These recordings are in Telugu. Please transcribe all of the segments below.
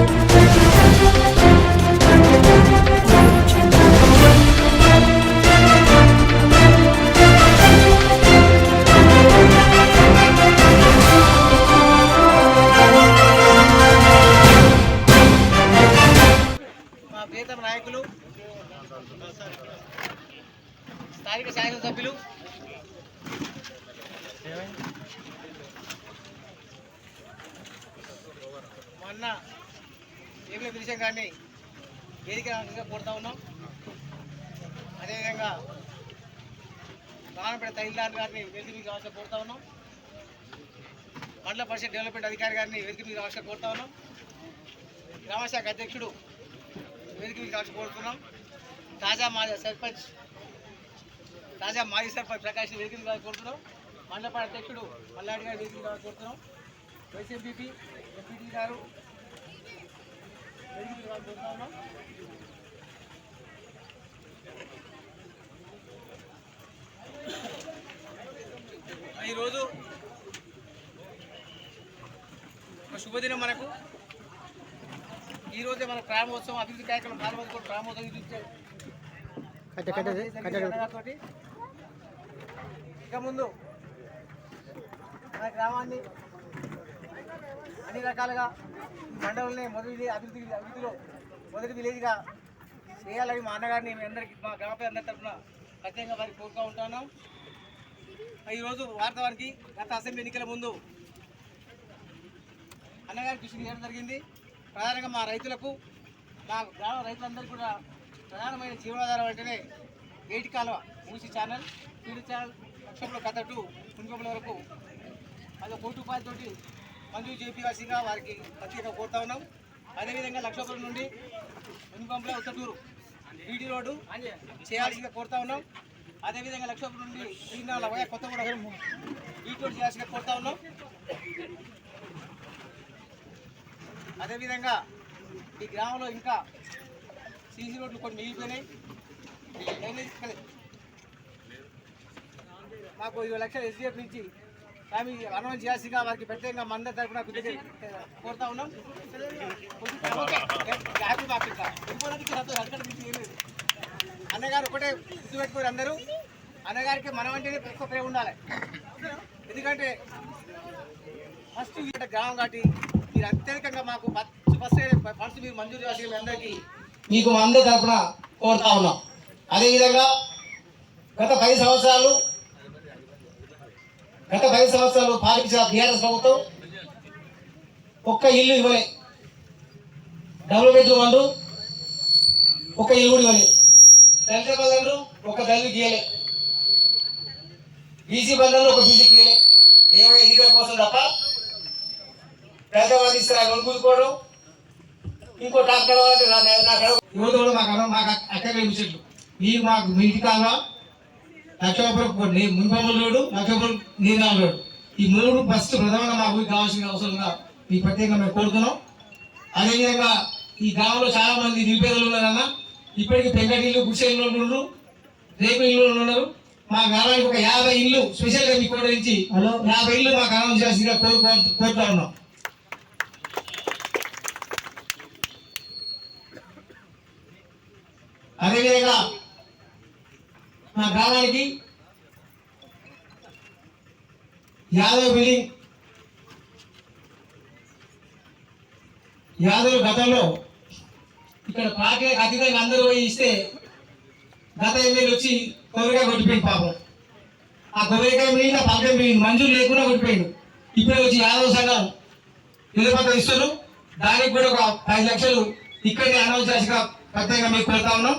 మా వేదిక రావాల్సిందిగా కోరుతా ఉన్నాం. అదేవిధంగా రావణపేట తైలాన్ గారిని వేదిక మీద రాష్ట్ర కోరుతా ఉన్నాం. మండల పరిషత్ డెవలప్మెంట్ అధికారి గారిని వేదిక మీద రాష్ట్ర కోరుతా ఉన్నాం. గ్రామశాఖ అధ్యక్షుడు వేదిక మీద రాష్ట్ర కోరుతున్నాం. తాజా మాజీ సర్పంచ్ తాజా మాజీ సర్పంచ్ ప్రకాష్ వేదిక మీద కోరుతున్నాం. మండలపాడ అధ్యక్షుడు మల్లాడి గారి వేదిక మీద కోరుతున్నాం. వైసీపీ ఎంపీటీ గారు వేదిక మీకు రావాల్సిన కోరుతా ఉన్నాం ఈరోజు ఒక శుభదినం మనకు. ఈ రోజే మన ప్రారంభోత్సవం అభివృద్ధి కార్యక్రమం ప్రారంభోత్సవం తోటి ఇక ముందు మన గ్రామాన్ని అన్ని రకాలుగా మండలంలో మొదటి అభివృద్ధి అభివృద్ధిలో మొదటి విలేజ్గా చేయాలని మా అన్నగారిని మీ అందరికీ మా గ్రామ అందరి తరఫున ప్రత్యేకంగా వారికి కోరుతూ ఉంటున్నాం ఈరోజు వాస్తవానికి గత అసెంబ్లీ ఎన్నికల ముందు అన్నగారి కృషి చేయడం జరిగింది. ప్రధానంగా మా రైతులకు మా గ్రామ రైతులందరికీ కూడా ప్రధానమైన జీవనాధారం అంటేనే వేటి కాలువ మూసి ఛానల్ టీవీ ఛానల్ లక్షంలో కథటు కుంకుమల వరకు అది కోటి రూపాయలతోటి మంజూరు చేపించాల్సిందిగా వారికి ప్రత్యేక కోరుతా ఉన్నాం. అదేవిధంగా లక్షపురం నుండి మున్పంపల ఉత్తటూరు బీడీ రోడ్డు చేయాల్సిందిగా కోరుతా ఉన్నాం. అదేవిధంగా లక్షపురం నుండి Srinala via Kothaguda BT road చేయాల్సిందిగా కోరుతా ఉన్నాం. అదేవిధంగా ఈ గ్రామంలో ఇంకా సీసీ రోడ్లు కొన్ని మిగిలిపోయినాయి. మాకు ఇరవై లక్షలు ఎస్డిఎఫ్ నుంచి ఆమె అనౌన్స్ చేయాల్సిందిగా వారికి ప్రత్యేకంగా మంద తరఫున కృతజ్ఞత కోరుతా ఉన్నాం. హ్యాపీ మాకు అన్నగారు ఒకటే గుర్తుపెట్టుకోరు అందరూ. అన్నగారికి మనం అంటేనే ఎక్కువ ప్రేమ ఉండాలి. ఎందుకంటే ఫస్ట్ ఇక్కడ గ్రామం కాబట్టి మీరు అత్యధికంగా మాకు ఫస్ట్ ఫస్ట్ మీరు మంజూరు చేసి మీ అందరికీ. మీకు మా అందరి తరఫున కోరుతా ఉన్నాం. అదేవిధంగా గత పది సంవత్సరాలు గత పది సంవత్సరాలు పాలించిన బీఆర్ఎస్ ప్రభుత్వం ఒక్క ఇల్లు ఇవ్వలే డబుల్ బెడ్రూమ్ అండు ఒక ఇల్లు కూడా ఇవ్వలే దళిత బంధువులు ఒక దళిత గీయలే బీసీ బంధువులు ఒక బీసీ గీయలే ఏమో ఎన్నికల కోసం తప్ప పేదవాళ్ళు ఇస్తారు కొనుక్కోవడం ఇంకో డాక్టర్ వాళ్ళకి నాకు యువత కూడా మాకు మాకు అక్కడ విషయాలు మీరు మాకు మీ ఇంటి కాలువ లక్షోపురం మున్పమ్మల రోడ్డు లక్షోపురం నీరాల రోడ్డు ఈ మూడు ఫస్ట్ ప్రధానంగా మాకు కావాల్సిన అవసరంగా మీ ప్రత్యేకంగా మేము కోరుతున్నాం. అదేవిధంగా ఈ గ్రామంలో చాలా మంది నిరుపేదలు ఉన్నారన్న ఇప్పటికి పెంకటి ఇల్లు ఉన్నారు. రేపు ఇల్లు ఉన్నారు. మా గ్రామానికి ఒక యాభై ఇల్లు స్పెషల్గా మీకు కూడా ఇచ్చి యాభై ఇల్లు మాకు అనౌన్స్ చేసిగా కోరుకో కోరుతా ఉన్నాం. అదేవిధంగా మా గ్రామానికి యాదవ్ బిల్డింగ్. యాదవ్ గతంలో ఇక్కడ పాకే అతిథంగా అందరూ పోయి ఇస్తే గత ఎమ్మెల్యే వచ్చి కొబ్బరికాయ కొట్టిపోయింది పాపం. ఆ కొబ్బరికాయ మీద పక్కన పోయింది మంజూరు లేకుండా కొట్టిపోయింది ఇప్పుడే వచ్చి యాదవ్ సంఘం నిలబద్ద ఇస్తారు దానికి కూడా ఒక పది లక్షలు ఇక్కడే అనౌన్స్ చేసిగా ప్రత్యేకంగా మీకు పెడతా ఉన్నాం.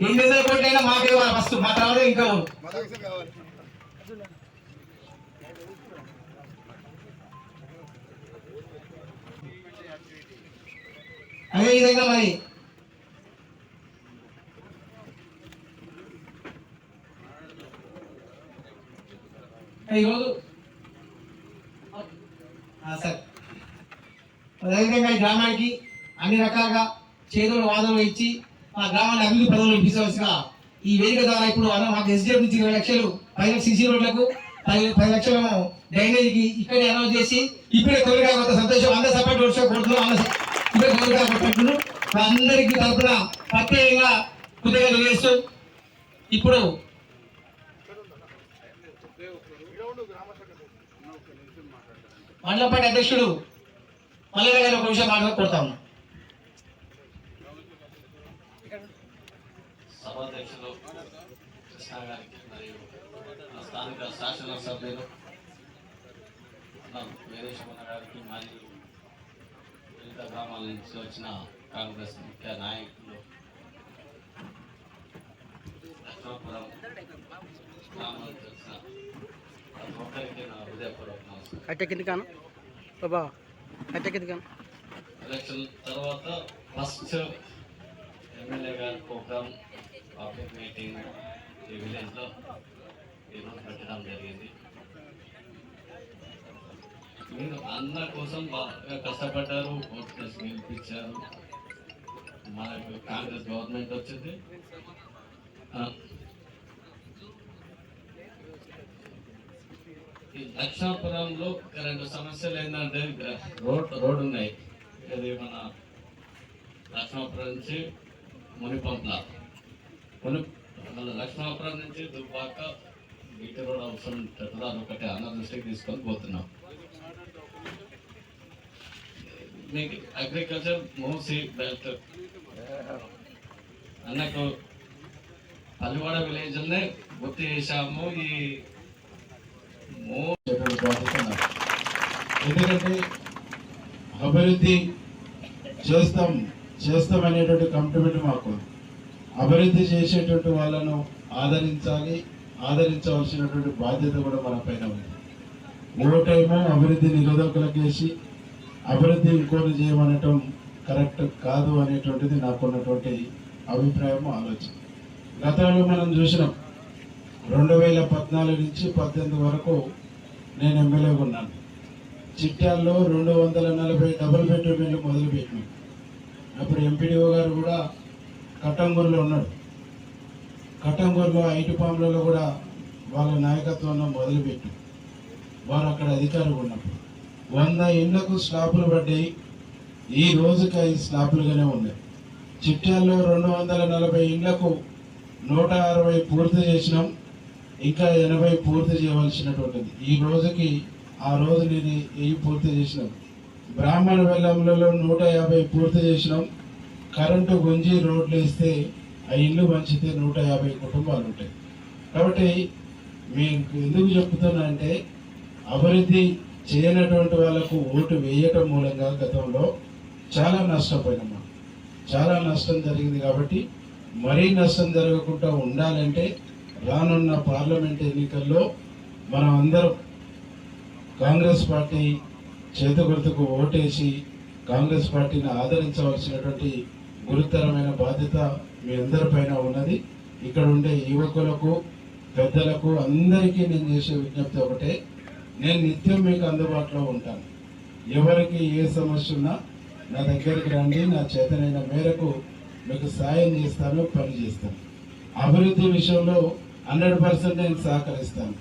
ఇందులో కొట్టైనా కోట్లు మాకే ఇవ్వాలి ఫస్ట్ మా తర్వాత ఇంకా అదే విధంగా మరి ఈరోజు సార్ సరే. అదేవిధంగా ఈ గ్రామానికి అన్ని రకాలుగా చేతులు వాదనలు ఇచ్చి ఆ గ్రామాన్ని అభివృద్ధి పదవులు ఇప్పించవలసిగా ఈ వేదిక ద్వారా ఇప్పుడు అన్న మాకు ఎస్డిఎఫ్ నుంచి ఇరవై లక్షలు పైన సిసి రోడ్లకు పది పది లక్షలను డ్రైనేజీకి ఇక్కడే అనౌన్స్ చేసి ఇప్పుడే కొరిగా కొంత సంతోషం అందరూ సపోర్ట్ వర్షం కొడుతున్నాం అందరూ ఇప్పుడే కొరిగా కొట్టుకుంటున్నాం అందరికీ తరఫున ప్రత్యేకంగా కృతజ్ఞతలు చేస్తూ ఇప్పుడు మండలపాటి అధ్యక్షుడు మల్లెల గారి ఒక విషయం మాట్లాడి సభాధ్యక్షులు కృష్ణ గారికి మరియు మన స్థానిక శాసన సభ్యులు మన వీరేశ్వర గారికి మరియు వివిధ గ్రామాల నుంచి వచ్చిన కాంగ్రెస్ ముఖ్య నాయకులు లక్ష్మీపురం గ్రామం నుంచి వచ్చిన ప్రతి ఒక్కరికి నా హృదయపూర్వక నమస్కారం. ఎలక్షన్ తర్వాత ఫస్ట్ ఎమ్మెల్యే గారి ప్రోగ్రామ్ పబ్లిక్ మీటింగ్ ఈ విలేజ్లో ఈరోజు పెట్టడం జరిగింది. మీరు అందరి కోసం బాగా కష్టపడ్డారు ఓట్స్ గెలిపించారు. మనకు కాంగ్రెస్ గవర్నమెంట్ వచ్చింది. ఈ దక్షిణాపురంలో రెండు సమస్యలు ఏంటంటే రోడ్ రోడ్ ఉన్నాయి. ఇది మన లక్ష్మాపురం నుంచి మునిపంప్ల ముని మన నుంచి దుబ్బాక బీటీ రోడ్ అవసరం ఉంటుంది ఒకటి అన్న దృష్టికి తీసుకొని పోతున్నాం. మీకు అగ్రికల్చర్ మూసి బెల్ట్ అన్నకు పల్లివాడ విలేజ్లోనే గుర్తు చేశాము. ఈ ఎందుకంటే అభివృద్ధి చేస్తాం చేస్తాం అనేటువంటి కమిట్మెంట్ మాకు. అభివృద్ధి చేసేటువంటి వాళ్ళను ఆదరించాలి ఆదరించవలసినటువంటి బాధ్యత కూడా మన పైన ఉంది. ఓటేమో అభివృద్ధి నిరోధకులకు వేసి అభివృద్ధి ఇంకోటి చేయమనటం కరెక్ట్ కాదు అనేటువంటిది నాకున్నటువంటి అభిప్రాయం ఆలోచన. గతంలో మనం చూసినాం రెండు వేల పద్నాలుగు నుంచి పద్దెనిమిది వరకు నేను ఎమ్మెల్యేగా ఉన్నాను. చిట్టాల్లో రెండు వందల నలభై డబుల్ బెడ్రూమ్ ఇల్లు మొదలుపెట్టినాం. అప్పుడు ఎంపీడీఓ గారు కూడా కట్టంగూరులో ఉన్నాడు. కట్టంగూరులో ఐటి పాములలో కూడా వాళ్ళ నాయకత్వంలో మొదలుపెట్టి వారు అక్కడ అధికారులు ఉన్నప్పుడు వంద ఇళ్ళకు స్లాపులు పడ్డాయి. ఈ రోజుకి అవి స్లాపులుగానే ఉన్నాయి. చిట్యాల్లో రెండు వందల నలభై ఇళ్ళకు నూట అరవై పూర్తి చేసినాం. ఇంకా ఎనభై పూర్తి చేయవలసినటువంటిది. ఈ రోజుకి ఆ రోజు నేను ఇవి పూర్తి చేసినాం. బ్రాహ్మణ వెల్లంలలో నూట యాభై పూర్తి చేసినాం. కరెంటు గుంజి రోడ్లు వేస్తే ఆ ఇల్లు మంచితే నూట యాభై కుటుంబాలు ఉంటాయి. కాబట్టి మీకు ఎందుకు చెప్తున్నా అంటే అభివృద్ధి చేయనటువంటి వాళ్ళకు ఓటు వేయటం మూలంగా గతంలో చాలా నష్టపోయినాం చాలా నష్టం జరిగింది కాబట్టి మరీ నష్టం జరగకుండా ఉండాలంటే రానున్న పార్లమెంట్ ఎన్నికల్లో మనం అందరం కాంగ్రెస్ పార్టీ చేతు ఓటేసి కాంగ్రెస్ పార్టీని ఆదరించవలసినటువంటి గురుతరమైన బాధ్యత మీ అందరిపైన ఉన్నది. ఇక్కడ ఉండే యువకులకు పెద్దలకు అందరికీ నేను చేసే విజ్ఞప్తి ఒకటే. నేను నిత్యం మీకు అందుబాటులో ఉంటాను. ఎవరికి ఏ సమస్య ఉన్నా నా దగ్గరికి రండి. నా చేతనైన మేరకు మీకు సాయం చేస్తాను పని చేస్తాను. అభివృద్ధి విషయంలో హండ్రెడ్ పర్సెంట్ నేను సహకరిస్తాను.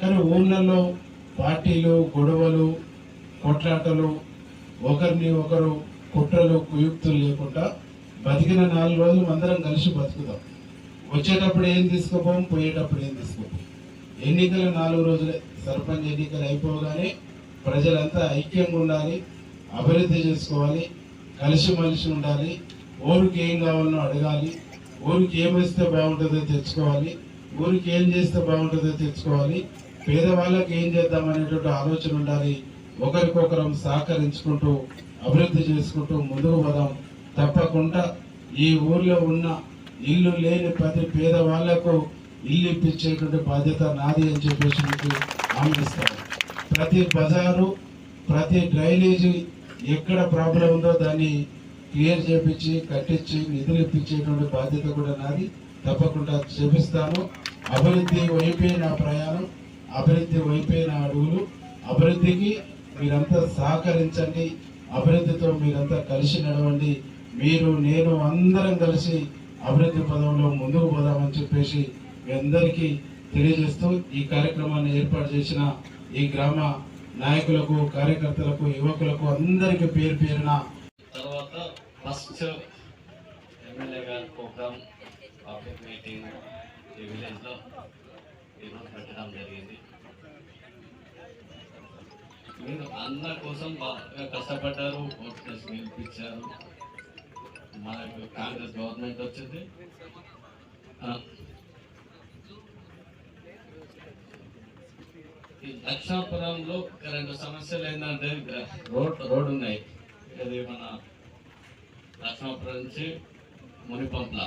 కానీ ఊళ్ళల్లో పార్టీలు గొడవలు కొట్లాటలు ఒకరిని ఒకరు కుట్రలు కుయుక్తులు లేకుండా బతికిన నాలుగు రోజులు అందరం కలిసి బతుకుదాం. వచ్చేటప్పుడు ఏం తీసుకోపోం పోయేటప్పుడు ఏం తీసుకోపోం. ఎన్నికలు నాలుగు రోజులే. సర్పంచ్ ఎన్నికలు అయిపోగానే ప్రజలంతా ఐక్యంగా ఉండాలి అభివృద్ధి చేసుకోవాలి కలిసిమెలిసి ఉండాలి ఊరికి ఏం కావాలనో అడగాలి ఊరికి ఏం బాగుంటుందో తెచ్చుకోవాలి ఊరికి ఏం చేస్తే బాగుంటుందో తెచ్చుకోవాలి పేదవాళ్ళకి ఏం చేద్దాం అనేటువంటి ఆలోచన ఉండాలి ఒకరికొకరం సహకరించుకుంటూ అభివృద్ధి చేసుకుంటూ ముందుకు పోదాం. తప్పకుండా ఈ ఊర్లో ఉన్న ఇల్లు లేని ప్రతి పేదవాళ్ళకు ఇల్లు ఇప్పించేటువంటి బాధ్యత నాది అని చెప్పేసి మీకు హామీ ప్రతి బజారు ప్రతి డ్రైనేజీ ఎక్కడ ప్రాబ్లం ఉందో దాన్ని క్లియర్ చేపించి కట్టించి నిధులు ఇప్పించేటువంటి బాధ్యత కూడా నాది. తప్పకుండా చేపిస్తాను. అభివృద్ధి వైపే నా ప్రయాణం అభివృద్ధి వైపే నా అడుగులు. అభివృద్ధికి మీరంతా సహకరించండి. అభివృద్ధితో మీరంతా కలిసి నడవండి. మీరు నేను అందరం కలిసి అభివృద్ధి పదంలో ముందుకు పోదామని చెప్పేసి మీ అందరికీ తెలియజేస్తూ ఈ కార్యక్రమాన్ని ఏర్పాటు చేసిన ఈ గ్రామ నాయకులకు కార్యకర్తలకు యువకులకు అందరికీ పేరు పేరున తర్వాత ఫస్ట్ ఎమ్మెల్యే గారి ప్రోగ్రామ్ పబ్లిక్ మీటింగ్ ఈ విలేజ్లో ఈరోజు పెట్టడం జరిగింది. మీరు అందరి కోసం బాగా కష్టపడ్డారు ఓట్ గెలిపించారు. మనకు కాంగ్రెస్ గవర్నమెంట్ వచ్చింది. ఈ దక్షిణాపురంలో రెండు సమస్యలు ఏంటంటే రోడ్ రోడ్ ఉన్నాయి. ఇది మన లక్ష్మాపురం నుంచి మునిపంప్ల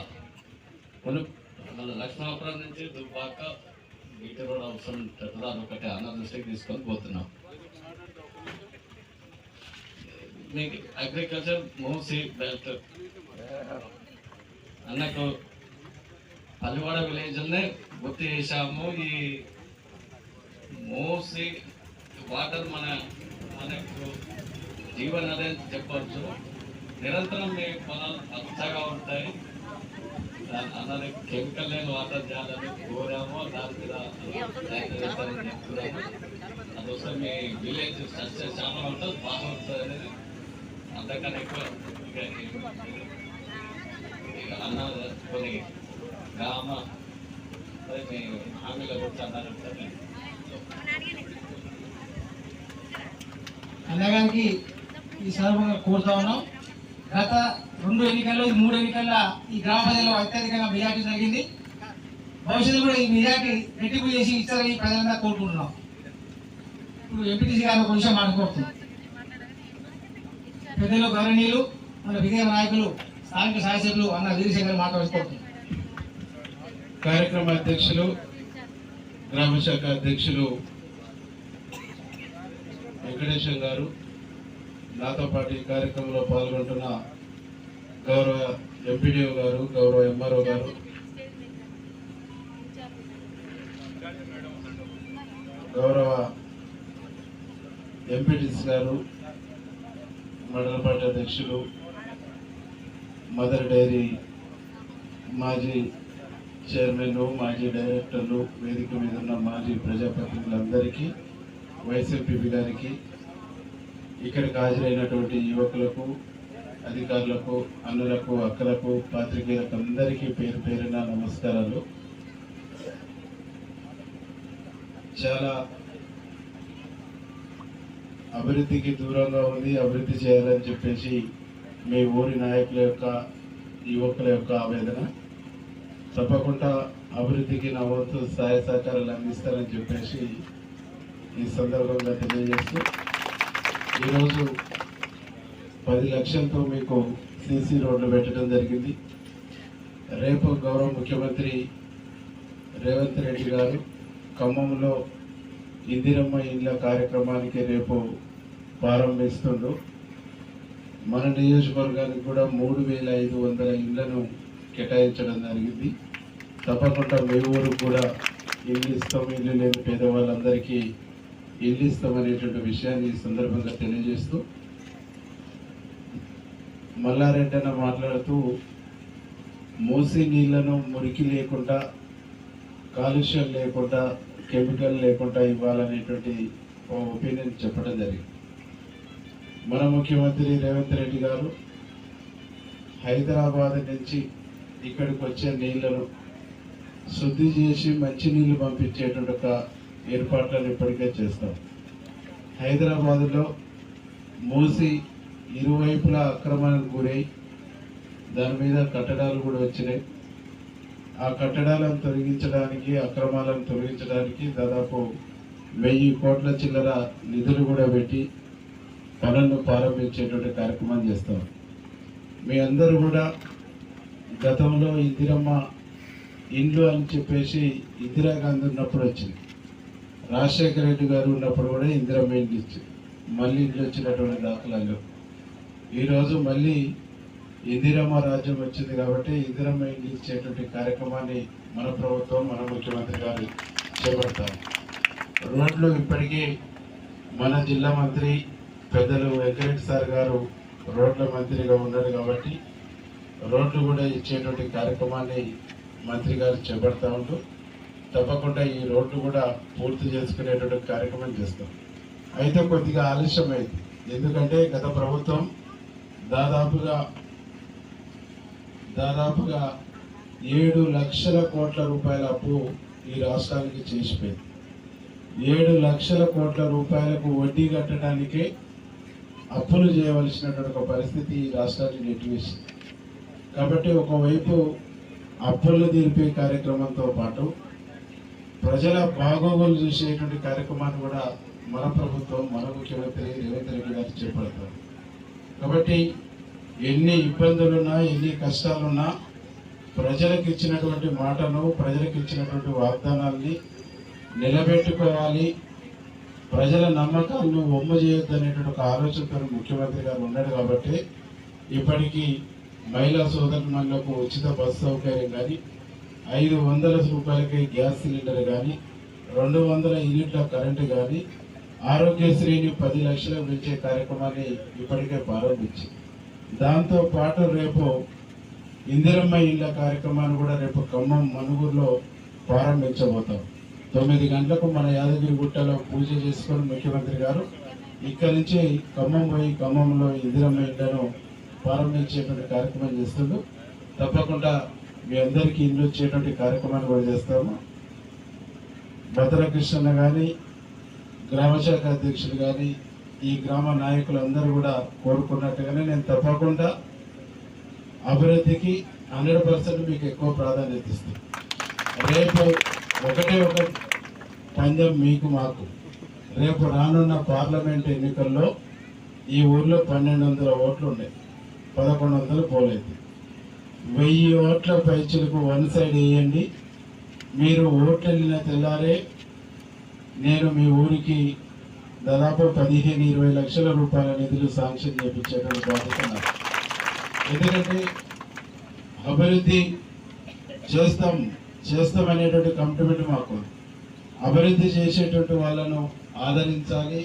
ముని మన లక్ష్మాపురం నుంచి దుబ్బాక బీటీ రోడ్ అవసరం ఉంటుంది. ఒకటి అన్న దృష్టికి తీసుకొని పోతున్నాం. మీకు అగ్రికల్చర్ మూసి బెల్ట్ అన్నకు పల్లివాడ ఉంది గుర్తు చేశాము. ఈ మోసి వాటర్ మన మనకు జీవన అని చెప్పవచ్చు నిరంతరం మీ పొలాలు పచ్చగా ఉంటాయి. దాని అన్నది కెమికల్ లేని వాటర్ చేయాలని కోరాము. దాని మీద అందుకోసం మీ విలేజ్ సక్సెస్ చాలా ఉంటుంది బాగా ఉంటుంది. అనేది అంతకన్నా ఎక్కువ ఇక గ్రామ హామీల గురించి అన్నారు. అన్నగారికి ఈ సందర్భంగా కోరుతా ఉన్నాం. గత రెండు ఎన్నికల్లో ఈ మూడు ఎన్నికల్లో ఈ గ్రామ ప్రజల్లో అత్యధికంగా మెజార్టీ జరిగింది భవిష్యత్తులో కూడా ఈ మెజార్టీ రెట్టింపు చేసి ఇస్తారని ప్రజలంతా కోరుకుంటున్నాం. ఇప్పుడు ఎంపీటీసీ గారు ఒక విషయం మాట్లాడుతున్నాం పెద్దలు గౌరవనీయులు మన విజయ నాయకులు స్థానిక శాసకులు అన్న వీరశంకర్ మాట్లాడుకుంటున్నాం కార్యక్రమ అధ్యక్షులు గ్రామ శాఖ అధ్యక్షులు వెంకటేశం గారు నాతో పాటు ఈ కార్యక్రమంలో పాల్గొంటున్న గౌరవ ఎంపీడీఓ గారు గౌరవ ఎంఆర్ఓ గారు. గౌరవ ఎంపీటీసీ గారు మండల పార్టీ అధ్యక్షులు మదర్ డైరీ మాజీ చైర్మన్ మాజీ డైరెక్టర్లు వేదిక మీద ఉన్న మాజీ ప్రజాప్రతినిధులందరికీ వైఎస్ఎంపీ గారికి ఇక్కడికి హాజరైనటువంటి యువకులకు అధికారులకు అన్నులకు అక్కలకు పాత్రికేయులకు అందరికీ పేరు పేరిన నమస్కారాలు. చాలా అభివృద్ధికి దూరంగా ఉంది అభివృద్ధి చేయాలని చెప్పేసి మీ ఊరి నాయకుల యొక్క యువకుల యొక్క ఆవేదన. తప్పకుండా అభివృద్ధికి నా వంతు సహాయ సహకారాలు అందిస్తారని చెప్పేసి ఈ సందర్భంగా తెలియజేస్తూ ఈరోజు పది లక్షలతో మీకు సీసీ రోడ్లు పెట్టడం జరిగింది. రేపు గౌరవ ముఖ్యమంత్రి రేవంత్ రెడ్డి గారు ఖమ్మంలో ఇందిరమ్మ ఇండ్ల కార్యక్రమానికి రేపు ప్రారంభిస్తుండ్రు. మన నియోజకవర్గానికి కూడా మూడు వేల ఐదు వందల ఇళ్ళను కేటాయించడం జరిగింది. తప్పకుండా మీ కూడా ఇల్లు ఇస్తాం ఇల్లు లేని పేదవాళ్ళందరికీ ఇల్లు ఇస్తామనేటువంటి విషయాన్ని ఈ సందర్భంగా తెలియజేస్తూ మల్లారెడ్డి అన్న మాట్లాడుతూ మూసి నీళ్ళను మురికి లేకుండా కాలుష్యం లేకుండా కెమికల్ లేకుండా ఇవ్వాలనేటువంటి ఒపీనియన్ చెప్పడం జరిగింది. మన ముఖ్యమంత్రి రేవంత్ రెడ్డి గారు హైదరాబాద్ నుంచి ఇక్కడికి వచ్చే నీళ్ళను శుద్ధి చేసి మంచినీళ్ళు పంపించేటువంటి ఒక ఏర్పాట్లను ఇప్పటికే చేస్తాం. హైదరాబాదులో మూసి ఇరువైపులా అక్రమానికి గురై దాని మీద కట్టడాలు కూడా వచ్చినాయి. ఆ కట్టడాలను తొలగించడానికి అక్రమాలను తొలగించడానికి దాదాపు వెయ్యి కోట్ల చిల్లర నిధులు కూడా పెట్టి పనులను ప్రారంభించేటువంటి కార్యక్రమం చేస్తాం. మీ అందరూ కూడా గతంలో ఇందిరమ్మ ఇండ్లు అని చెప్పేసి ఇందిరాగాంధీ ఉన్నప్పుడు వచ్చింది. రాజశేఖర రెడ్డి గారు ఉన్నప్పుడు కూడా ఇందిరమ్మ ఇండ్లు ఇచ్చింది. మళ్ళీ ఇండ్లు వచ్చినటువంటి దాఖలాలు. ఈరోజు మళ్ళీ ఇందిరమ్మ రాజ్యం వచ్చింది కాబట్టి ఇందిరమ్మ ఇండ్లు ఇచ్చేటువంటి కార్యక్రమాన్ని మన ప్రభుత్వం మన ముఖ్యమంత్రి గారు చేపడతారు. రోడ్లు ఇప్పటికీ మన జిల్లా మంత్రి పెద్దలు వెంకటేష్ సార్ గారు రోడ్ల మంత్రిగా ఉన్నారు కాబట్టి రోడ్లు కూడా ఇచ్చేటువంటి కార్యక్రమాన్ని మంత్రి గారు చేపడతా ఉంటూ తప్పకుండా ఈ రోడ్లు కూడా పూర్తి చేసుకునేటువంటి కార్యక్రమం చేస్తాం. అయితే కొద్దిగా ఆలస్యమైంది. ఎందుకంటే గత ప్రభుత్వం దాదాపుగా దాదాపుగా ఏడు లక్షల కోట్ల రూపాయల అప్పు ఈ రాష్ట్రానికి చేసిపోయింది. ఏడు లక్షల కోట్ల రూపాయలకు వడ్డీ కట్టడానికే అప్పులు చేయవలసినటువంటి ఒక పరిస్థితి ఈ రాష్ట్రాన్ని నెట్టివేసింది. కాబట్టి ఒకవైపు అప్పులు తీర్పే కార్యక్రమంతో పాటు ప్రజల బాగోగులు చూసేటువంటి కార్యక్రమాన్ని కూడా మన ప్రభుత్వం మన ముఖ్యమంత్రి రేవంత్ రెడ్డి గారు చేపడతారు. కాబట్టి ఎన్ని ఇబ్బందులున్నా ఎన్ని కష్టాలున్నా ప్రజలకు ఇచ్చినటువంటి మాటను ప్రజలకు ఇచ్చినటువంటి వాగ్దానాల్ని నిలబెట్టుకోవాలి. ప్రజల నమ్మకాలను బొమ్మ చేయొద్దు అనేటువంటి ఒక ఆలోచనతో ముఖ్యమంత్రి గారు ఉన్నాడు కాబట్టి ఇప్పటికీ మహిళా సోదరులకు ఉచిత బస్ సౌకర్యం కానీ ఐదు వందల రూపాయలకి గ్యాస్ సిలిండర్ కానీ రెండు వందల యూనిట్ల కరెంటు కానీ ఆరోగ్యశ్రీని పది లక్షలకు పెంచే కార్యక్రమాన్ని ఇప్పటికే ప్రారంభించింది. దాంతో పాటు రేపు ఇందిరమ్మ ఇళ్ళ కార్యక్రమాన్ని కూడా రేపు ఖమ్మం మనుగురులో ప్రారంభించబోతాం. తొమ్మిది గంటలకు మన యాదగిరి గుట్టలో పూజ చేసుకొని ముఖ్యమంత్రి గారు ఇక్కడి నుంచి ఖమ్మం పోయి ఖమ్మంలో ఇందిరమ్మ ఇళ్ళను ప్రారంభించేటువంటి కార్యక్రమం చేస్తుంది తప్పకుండా మీ అందరికీ ఇల్లు వచ్చేటువంటి కార్యక్రమాన్ని కూడా చేస్తాము. భద్రకృష్ణ కానీ గ్రామశాఖ అధ్యక్షులు కానీ ఈ గ్రామ నాయకులందరూ కూడా కోరుకున్నట్టుగానే నేను తప్పకుండా అభివృద్ధికి హండ్రెడ్ పర్సెంట్ మీకు ఎక్కువ ప్రాధాన్యత ఇస్తాను. రేపు ఒకటే ఒక పందెం మీకు మాకు. రేపు రానున్న పార్లమెంట్ ఎన్నికల్లో ఈ ఊర్లో పన్నెండు వందల ఓట్లు ఉన్నాయి. పదకొండు వందలు పోలేదు. వెయ్యి ఓట్ల పైచులకు వన్ సైడ్ వేయండి. మీరు ఓట్లు వెళ్ళిన తెల్లారే నేను మీ ఊరికి దాదాపు పదిహేను ఇరవై లక్షల రూపాయల నిధులు శాంక్షన్ చేయించేటువంటి బాధ్యత ఎందుకంటే అభివృద్ధి చేస్తాం చేస్తామనేటువంటి కమిట్మెంట్ మాకు అభివృద్ధి చేసేటువంటి వాళ్ళను ఆదరించాలి